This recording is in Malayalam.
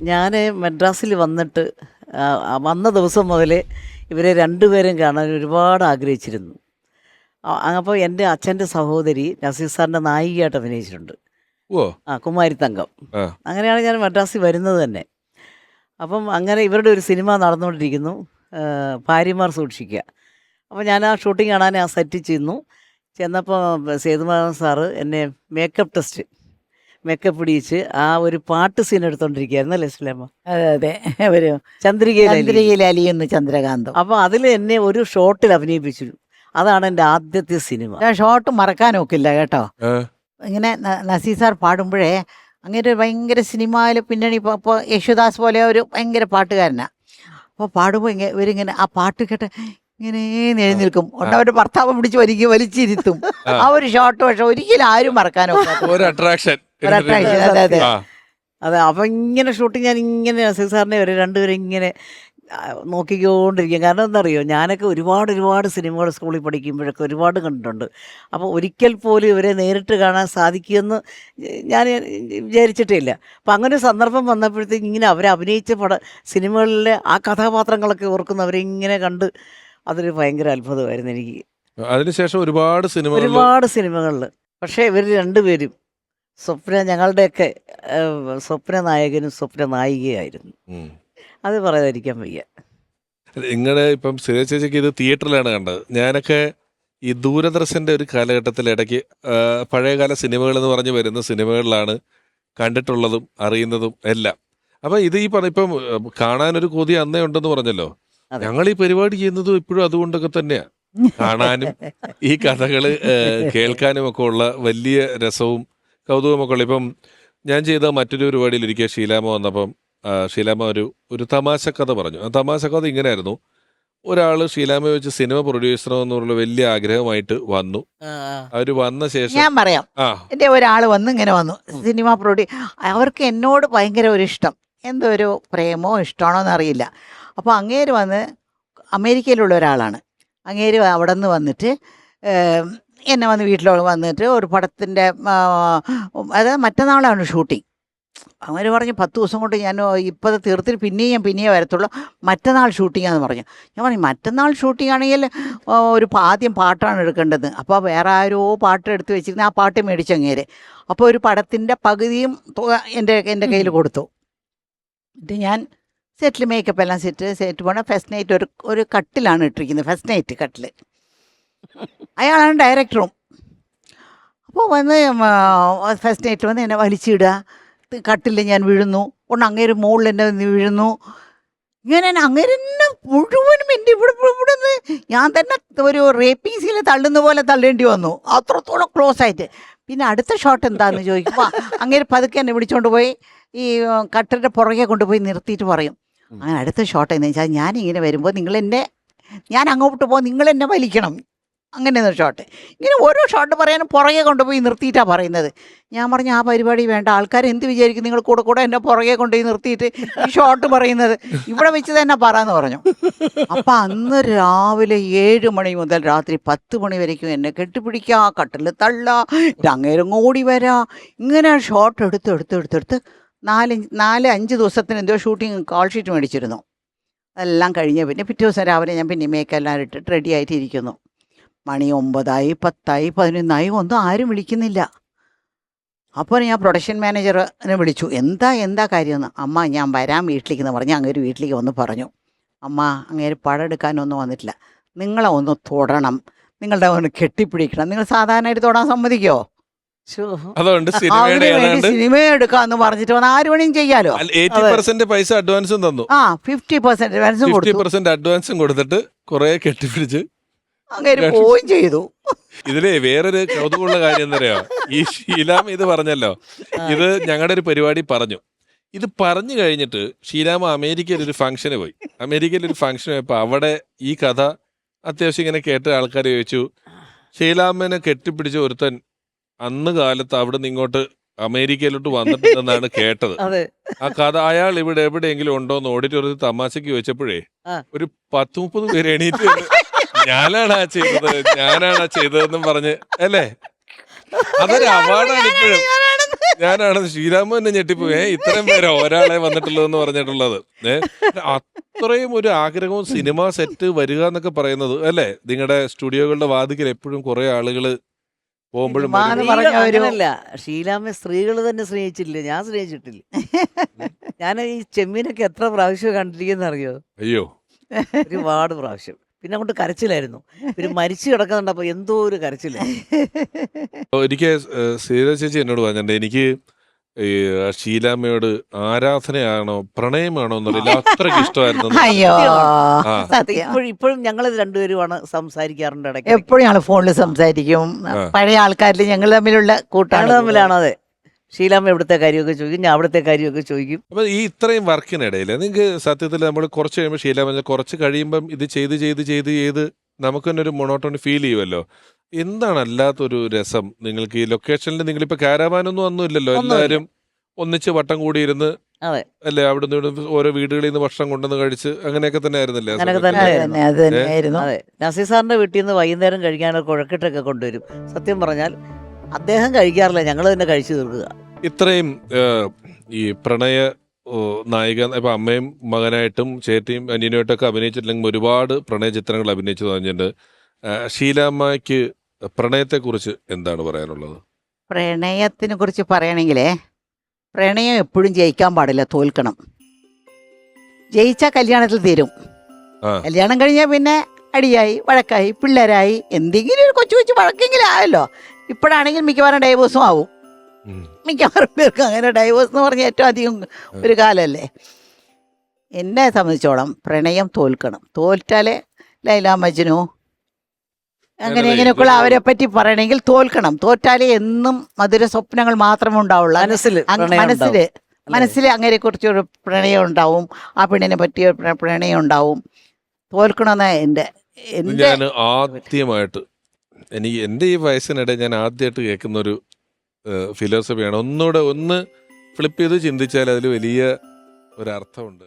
ഞാൻ മദ്രാസിൽ വന്നിട്ട് വന്ന ദിവസം മുതൽ ഇവരെ രണ്ടുപേരും കാണാൻ ഒരുപാട് ആഗ്രഹിച്ചിരുന്നു. അപ്പോൾ എന്റെ അച്ഛന്റെ സഹോദരി നസീർ സാറിന്റെ നായികയായിട്ട് അഭിനയിച്ചിട്ടുണ്ട്. ഓ ആ കുമാരി തങ്കം. അങ്ങനെയാണ് ഞാൻ മദ്രാസിൽ വരുന്നത് തന്നെ. അപ്പം അങ്ങനെ ഇവരുടെ ഒരു സിനിമ നടന്നുകൊണ്ടിരിക്കുന്നു ഭാര്യമാർ സൂക്ഷിക്കുക. അപ്പോൾ ഞാൻ ആ ഷൂട്ടിംഗ് കാണാൻ ആ സെറ്റ് ചെന്നു. ചെന്നപ്പോൾ സേതുമാധവൻ സാറ് എന്നെ മേക്കപ്പ് ടെസ്റ്റ് മേക്കപ്പ് പിടിച്ച് ആ ഒരു പാട്ട് സീൻ എടുത്തോണ്ടിരിക്കുകയായിരുന്നു അല്ലേ സുലേമ? അതെ അതെ. ഒരു ചന്ദ്രികയിൽ അലിയുന്നു ചന്ദ്രകാന്തം. അപ്പോൾ അതിൽ എന്നെ ഒരു ഷോട്ടിൽ അഭിനയിപ്പിച്ചു. അതാണ് എന്റെ ആദ്യത്തെ സിനിമ. ആ ഷോട്ട് മറക്കാൻ ഒക്കില്ല കേട്ടോ. ഇങ്ങനെ നസീർ സാർ പാടുമ്പോഴേ അങ്ങനെ ഭയങ്കര സിനിമയിൽ പിന്നണി ഇപ്പോൾ ഇപ്പോൾ യേശുദാസ് പോലെ ഒരു ഭയങ്കര പാട്ടുകാരനാണ് അപ്പോൾ പാടുമ്പോ ഇങ്ങനെ ഇവരിങ്ങനെ ആ പാട്ട് കേട്ട് ഇങ്ങനെ നിലനിൽക്കും അവരുടെ ഭർത്താവ് പിടിച്ച് വലിക്കും വലിച്ചിരുത്തും. ആ. ഒരു ഷോട്ട് പക്ഷെ ഒരിക്കലും ആരും മറക്കാനോ ഒരു അട്രാക്ഷൻ ഒരു attraction, അതെ, അതെ. ആ. അതെ അപ്പം ഇങ്ങനെ ഷൂട്ടിങ് ഞാൻ ഇങ്ങനെ നസീർ സാറിനെ വരെ രണ്ടുപേരും ഇങ്ങനെ ആ, നോക്കിക്കൊണ്ടിരിക്കും. കാരണം എന്താണെന്നറിയോ ഞാനൊക്കെ ഒരുപാട് ഒരുപാട് സിനിമകൾ സ്കൂളിൽ പഠിക്കുമ്പോഴൊക്കെ ഒരുപാട് കണ്ടിട്ടുണ്ട്. അപ്പോൾ ഒരിക്കൽ പോലും ഇവരെ നേരിട്ട് കാണാൻ സാധിക്കുമെന്ന് ഞാൻ വിചാരിച്ചിട്ടേ ഇല്ല. അപ്പം അങ്ങനെ ഒരു സന്ദർഭം വന്നപ്പോഴത്തേക്ക് ഇങ്ങനെ അവരെ അഭിനയിച്ച പട സിനിമകളിലെ ആ കഥാപാത്രങ്ങളൊക്കെ ഓർക്കുന്ന അവരെ ഇങ്ങനെ കണ്ട് അതൊരു ഭയങ്കര അത്ഭുതമായിരുന്നു എനിക്ക്. അതിനുശേഷം ഒരുപാട് സിനിമകളിൽ ഒരുപാട് സിനിമകളിൽ പക്ഷേ ഇവർ രണ്ടുപേരും സ്വപ്ന ഞങ്ങളുടെയൊക്കെ സ്വപ്ന നായകനും സ്വപ്ന നായികയായിരുന്നു അത് പറയാതിരിക്കാൻ വയ്യ. നിങ്ങളുടെ ഇപ്പം സുരേഷ് ചേച്ചിക്ക് ഇത് തിയേറ്ററിലാണ് കണ്ടത്. ഞാനൊക്കെ ഈ ദൂരദർശന്റെ ഒരു കാലഘട്ടത്തിൽ ഇടയ്ക്ക് പഴയകാല സിനിമകൾ എന്ന് പറഞ്ഞ് വരുന്ന സിനിമകളിലാണ് കണ്ടിട്ടുള്ളതും അറിയുന്നതും എല്ലാം. അപ്പൊ ഇത് ഈ പറഞ്ഞ ഇപ്പം കാണാനൊരു കൊതി അന്നേ ഉണ്ടെന്ന് പറഞ്ഞല്ലോ. ഞങ്ങൾ ഈ പരിപാടി ചെയ്യുന്നതും ഇപ്പോഴും അതുകൊണ്ടൊക്കെ തന്നെയാ. കാണാനും ഈ കഥകൾ കേൾക്കാനും ഒക്കെ ഉള്ള വലിയ രസവും കൗതുകമൊക്കെ ഇപ്പം ഞാൻ ചെയ്ത മറ്റൊരു പരിപാടിയിൽ ഒരിക്കൽ ഷീലാമ വന്നപ്പം ഷീലാമ ഒരു ഒരു തമാശ കഥ പറഞ്ഞു. ആ തമാശ കഥ ഇങ്ങനെയായിരുന്നു. ഒരാൾ ഷീലാമ വെച്ച് സിനിമ പ്രൊഡ്യൂസറോ എന്നുള്ള വലിയ ആഗ്രഹമായിട്ട് വന്നു. അവർ വന്ന ശേഷം ഞാൻ പറയാം. എന്റെ ഒരാൾ വന്ന് ഇങ്ങനെ വന്നു. സിനിമ പ്രൊഡ്യൂ അവർക്ക് എന്നോട് ഭയങ്കര ഒരു ഇഷ്ടം. എന്തോ ഒരു പ്രേമോ ഇഷ്ടമാണോ എന്നറിയില്ല. അപ്പോൾ അങ്ങേര് വന്ന് അമേരിക്കയിലുള്ള ഒരാളാണ്. അങ്ങേര് അവിടെ നിന്ന് വന്നിട്ട് എന്നെ വന്ന് വീട്ടിൽ വന്നിട്ട് ഒരു പടത്തിന്റെ അത് മറ്റന്നാളാണ് ഷൂട്ടിങ്. അങ്ങനെ പറഞ്ഞു പത്ത് ദിവസം കൊണ്ട് ഞാൻ ഇപ്പോൾ തീർത്തിട്ട് പിന്നെയും ഞാൻ പിന്നെയേ വരത്തുള്ളൂ. മറ്റന്നാൾ ഷൂട്ടിങ്ങാന്ന് പറഞ്ഞു. ഞാൻ പറഞ്ഞു മറ്റന്നാൾ ഷൂട്ടിംഗ് ആണെങ്കിൽ ഒരു ആദ്യം പാട്ടാണ് എടുക്കേണ്ടത്. അപ്പോൾ വേറെ ആരോ പാട്ട് എടുത്ത് വെച്ചിരുന്ന ആ പാട്ട് മേടിച്ചങ്ങേര് അപ്പോൾ ഒരു പടത്തിന്റെ പകുതിയും തുക എന്റെ എന്റെ കയ്യിൽ കൊടുത്തു. എന്നിട്ട് ഞാൻ സെറ്റിൽ മേക്കപ്പ് എല്ലാം സെറ്റ് സെറ്റ് പോണ ഫസ്റ്റ് നൈറ്റ് ഒരു ഒരു കട്ടിലാണ് ഇട്ടിരിക്കുന്നത് ഫസ്റ്റ് നൈറ്റ് കട്ടിൽ അയാളാണ് ഡയറക്ടറും അപ്പോൾ വന്ന് ഫസ്റ്റ് നൈറ്റ് വന്ന് എന്നെ വലിച്ചിടുക. കട്ടില്ല ഞാൻ വീഴുന്നു. ഒന്ന് അങ്ങേര് മുകളിൽ എന്നെ വന്ന് വീഴുന്നു. ഇങ്ങനെ അങ്ങേര് എന്നെ മുഴുവനും എന്റെ ഇവിടെ ഇവിടെ നിന്ന് ഞാൻ തന്നെ ഒരു റേപ്പിംഗ് സീനിൽ തള്ളുന്ന പോലെ തള്ളേണ്ടി വന്നു. അത്രത്തോളം ക്ലോസ് ആയിട്ട്. പിന്നെ അടുത്ത ഷോട്ട് എന്താണെന്ന് ചോദിക്കുമ്പോൾ അങ്ങേര് പതുക്കെ എന്നെ വിളിച്ചോണ്ട് പോയി. ഈ കട്ടറിന്റെ പുറകെ കൊണ്ടുപോയി നിർത്തിയിട്ട് പറയും. അങ്ങനെ അടുത്ത ഷോട്ട് എന്ന് വെച്ചാൽ ഞാനിങ്ങനെ വരുമ്പോൾ നിങ്ങൾ എന്നെ ഞാൻ അങ്ങോട്ട് പോകാൻ നിങ്ങൾ എന്നെ വലിക്കണം. അങ്ങനെ ഒരു ഷോട്ട് ഇങ്ങനെ ഓരോ ഷോട്ട് പറയാനും പുറകെ കൊണ്ടുപോയി നിർത്തിയിട്ടാണ് പറയുന്നത്. ഞാൻ പറഞ്ഞ ആ പരിപാടി വേണ്ട. ആൾക്കാർ എന്ത് വിചാരിക്കും? നിങ്ങൾ കൂടെ കൂടെ എന്നെ പുറകെ കൊണ്ടുപോയി നിർത്തിയിട്ട് ഈ ഷോട്ട് പറയുന്നത്. ഇവിടെ വെച്ച് തന്നെ പറയാന്ന് പറഞ്ഞു. അപ്പം അന്ന് രാവിലെ ഏഴ് മണി മുതൽ രാത്രി പത്ത് മണി വരയ്ക്കും എന്നെ കെട്ടിപ്പിടിക്കുക കട്ടിൽ തള്ള അങ്ങേരും ഓടി വരാ. ഇങ്ങനെ ഷോട്ട് എടുത്ത് എടുത്ത് എടുത്തെടുത്ത് നാല് നാല് അഞ്ച് ദിവസത്തിന് എന്തോ ഷൂട്ടിങ് കോൾ ഷീറ്റ് മേടിച്ചിരുന്നു. അതെല്ലാം കഴിഞ്ഞ് പിന്നെ പിറ്റേ ദിവസം രാവിലെ ഞാൻ പിന്നെ മേക്കെല്ലാം ഇട്ടിട്ട് റെഡി ആയിട്ട് ഇരിക്കുന്നു മണി ഒമ്പതായി പത്തായി പതിനൊന്നായി ഒന്നും ആരും വിളിക്കുന്നില്ല. അപ്പോൾ ഞാൻ പ്രൊഡക്ഷൻ മാനേജറിനെ വിളിച്ചു. എന്താ എന്താ കാര്യമെന്ന്? അമ്മ ഞാൻ വരാം വീട്ടിലേക്ക് എന്ന് പറഞ്ഞ് അങ്ങേര് വീട്ടിലേക്ക് വന്ന് പറഞ്ഞു. അമ്മ അങ്ങേര് പടം എടുക്കാനൊന്നും വന്നിട്ടില്ല. നിങ്ങളെ ഒന്ന് തൊടണം. നിങ്ങളുടെ ഒന്ന് കെട്ടിപ്പിടിക്കണം. നിങ്ങൾ സാധാരണയായിട്ട് തൊടാൻ സമ്മതിക്കോ? സിനിമ എടുക്കാന്ന് പറഞ്ഞിട്ട് വന്ന് ആരും വേണേലും ചെയ്യാലോ? പൈസ അഡ്വാൻസും തന്നു. ആ ഫിഫ്റ്റി പെർസെന്റ് ഫിഫ്റ്റി കൊടുത്തു. പെർസെന്റ് അഡ്വാൻസും കൊടുത്തിട്ട് കുറെ കെട്ടിപ്പിടിച്ച് അങ്ങനെ പോവുകയും ചെയ്തു. ഇതിലെ വേറൊരു കൗതുകമുള്ള കാര്യം എന്തറിയോ ഈ ഷീലാം ഇത് പറഞ്ഞല്ലോ. ഇത് ഞങ്ങളുടെ ഒരു പരിപാടി പറഞ്ഞു. ഇത് പറഞ്ഞു കഴിഞ്ഞിട്ട് ഷീലാമ അമേരിക്കയിൽ ഒരു ഫംഗ്ഷന് പോയി. അമേരിക്കയിൽ ഒരു ഫംഗ്ഷൻ പോയപ്പോ അവിടെ ഈ കഥ അത്യാവശ്യം ഇങ്ങനെ കേട്ട ആൾക്കാർ ചോദിച്ചു ഷീലാമ്മനെ കെട്ടിപ്പിടിച്ച ഒരുത്തൻ അന്ന് കാലത്ത് അവിടെ നിന്ന് ഇങ്ങോട്ട് അമേരിക്കയിലോട്ട് വന്നിട്ടുണ്ടെന്നാണ് കേട്ടത്. അതെ. ആ കഥ അയാൾ ഇവിടെ എവിടെയെങ്കിലും ഉണ്ടോ എന്ന് ഓഡിറ്റോറിയത്തിൽ തമാശക്ക് ചോദിച്ചപ്പോഴേ ഒരു പത്ത് മുപ്പത് പേര് എണീറ്റ് ഞാനാണ് ആ ചെയ്തത്. ഞാനാണ് ആ ചെയ്തതെന്നും പറഞ്ഞ് അല്ലേ? അതൊരു അവാർഡാണ് ഇപ്പോഴും. ഞാനാണ്. ശ്രീരാമു തന്നെ ഞെട്ടിപ്പോയി ഏഹ് ഇത്രയും പേര് ഒരാളെ വന്നിട്ടുള്ളൂ എന്ന് പറഞ്ഞിട്ടുള്ളത്. ഏഹ് അത്രയും ഒരു ആഗ്രഹവും സിനിമ സെറ്റ് വരിക എന്നൊക്കെ പറയുന്നത് അല്ലേ? നിങ്ങളുടെ സ്റ്റുഡിയോകളുടെ വാതിക്കൽ എപ്പോഴും കുറെ ആളുകൾ പോകുമ്പോഴും അങ്ങനല്ല. ഷീലാമ്മ സ്ത്രീകൾ തന്നെ സ്നേഹിച്ചില്ല ഞാൻ സ്നേഹിച്ചിട്ടില്ല. ഞാൻ ഈ ചെമ്മീനൊക്കെ എത്ര പ്രാവശ്യം കണ്ടിരിക്കുന്ന അറിയോ? അയ്യോ. ഒരുപാട് പ്രാവശ്യം. പിന്നെ അങ്ങോട്ട് കരച്ചിലായിരുന്നു. പിന്നെ മരിച്ചു കിടക്കുന്നുണ്ടപ്പോ എന്തോ ഒരു കരച്ചിൽ. എനിക്ക് സീത ചേച്ചി എന്നോട് പറഞ്ഞിട്ടുണ്ട് എനിക്ക് ഈ ഷീലാമ്മയോട് ആരാധനയാണോ പ്രണയമാണോ എന്നറിയില്ല അത്രയ്ക്ക് ഇഷ്ടമായിരുന്നു. അയ്യോ. ആ. സത്യം. ഇപ്പോഴും ഇപ്പോഴും ഞങ്ങൾ രണ്ടുപേരുമാണ് സംസാരിക്കാറുണ്ട് ഇടയ്ക്ക്. എപ്പോഴും ഞങ്ങൾ ഫോണിൽ സംസാരിക്കും. പഴയ ആൾക്കാരിൽ ഞങ്ങൾ തമ്മിലുള്ള കൂട്ടാണ് ഞങ്ങൾ തമ്മിലാണ് അതെ? ഷീലാമ്മ എവിടുത്തെ കാര്യമൊക്കെ ചോദിക്കും? ഞാൻ അവിടുത്തെ കാര്യമൊക്കെ ചോദിക്കും. അപ്പൊ ഈ ഇത്രയും വർക്കിനിടയിൽ നിങ്ങൾക്ക് സത്യത്തിൽ നമ്മൾ കുറച്ച് കഴിയുമ്പോൾ ശീലാമ കുറച്ച് കഴിയുമ്പം ഇത് ചെയ്ത് ചെയ്ത് ചെയ്ത് ചെയ്ത് നമുക്ക് തന്നെ ഒരു മൊണോട്ടോണി ഫീൽ ചെയ്യുമല്ലോ എന്താണ് അല്ലാത്തൊരു രസം നിങ്ങൾക്ക് ഈ ലൊക്കേഷനിൽ നിങ്ങളിപ്പോ കാരാവാനൊന്നും ഒന്നും ഇല്ലല്ലോ. എല്ലാവരും ഒന്നിച്ച് വട്ടം കൂടിയിരുന്ന് അതെ. അല്ലേ അവിടുന്ന് ഇവിടുന്ന് ഓരോ വീടുകളിൽ നിന്ന് ഭക്ഷണം കൊണ്ടുവന്ന് കഴിച്ച് അങ്ങനെയൊക്കെ തന്നെ ആയിരുന്നില്ലേ നസീസാറിന്റെ അങ്ങനെയൊക്കെ തന്നെ അത് തന്നെയായിരുന്നു. നസീർ സാറിന്റെ വീട്ടിൽ നിന്ന് വൈകുന്നേരം കഴിക്കാനൊക്കെ കുഴക്കിട്ടൊക്കെ കൊണ്ടുവരും. സത്യം പറഞ്ഞാൽ അദ്ദേഹം കഴിക്കാറില്ല ഞങ്ങൾ തന്നെ കഴിച്ചു തീർക്കുക. ഇത്രയും ഈ പ്രണയ നായിക ഇപ്പൊ അമ്മയും മകനായിട്ടും ചേട്ടിയും അനിയനുമായിട്ടൊക്കെ അഭിനയിച്ചിട്ടില്ലെങ്കിൽ ഒരുപാട് പ്രണയ ചിത്രങ്ങൾ അഭിനയിച്ചു പറഞ്ഞിട്ടുണ്ട് ഏഹ്, ഷീലാമ്മയ്ക്ക് പ്രണയത്തെക്കുറിച്ച് എന്താണ് പറയാനുള്ളത്? പ്രണയത്തിനെ കുറിച്ച് പറയണെങ്കിലേ പ്രണയം എപ്പോഴും ജയിക്കാൻ പാടില്ല തോൽക്കണം. ജയിച്ചാൽ കല്യാണത്തിൽ തീരും. കല്യാണം കഴിഞ്ഞാൽ പിന്നെ അടിയായി വഴക്കായി പിള്ളേരായി എന്തെങ്കിലും ഒരു കൊച്ചു കൊച്ചു വഴക്കെങ്കിലും ആയല്ലോ. ഇപ്പോഴാണെങ്കിൽ മിക്കവാറും ഡൈവേഴ്സും ആവും. മിക്കവാറും പേർക്ക് അങ്ങനെ ഡൈവേഴ്സ് എന്ന് പറഞ്ഞാൽ ഏറ്റവും അധികം ഒരു കാലമല്ലേ എന്നെ സംബന്ധിച്ചോളം പ്രണയം തോൽക്കണം. തോറ്റാലേ ലൈല മജ്നു അങ്ങനെ ഇങ്ങനെയൊക്കെയുള്ള അവരെ പറ്റി പറയണമെങ്കിൽ തോൽക്കണം. തോറ്റാലേ എന്നും മധുര സ്വപ്നങ്ങൾ മാത്രമേ ഉണ്ടാവുള്ളൂ. മനസ്സിൽ. അല്ലേ? മനസ്സിൽ അങ്ങനെ കുറിച്ചൊരു പ്രണയം ഉണ്ടാവും. ആ പെണ്ണിനെ പറ്റിയ പ്ര- പ്രണയം ഉണ്ടാവും. തോൽക്കണമെന്ന എന്റെ എന്റെ ഞാൻ ആദ്യമായിട്ട് എനിക്ക് എന്റെ ഈ വയസ്സിനിടെ ഞാൻ ആദ്യമായിട്ട് കേൾക്കുന്നൊരു ഫിലോസഫിയാണ് ഒന്നുകൂടെ ഒന്ന് ഫ്ലിപ്പ് ചെയ്ത് ചിന്തിച്ചാൽ അതിൽ വലിയ ഒരർത്ഥമുണ്ട്.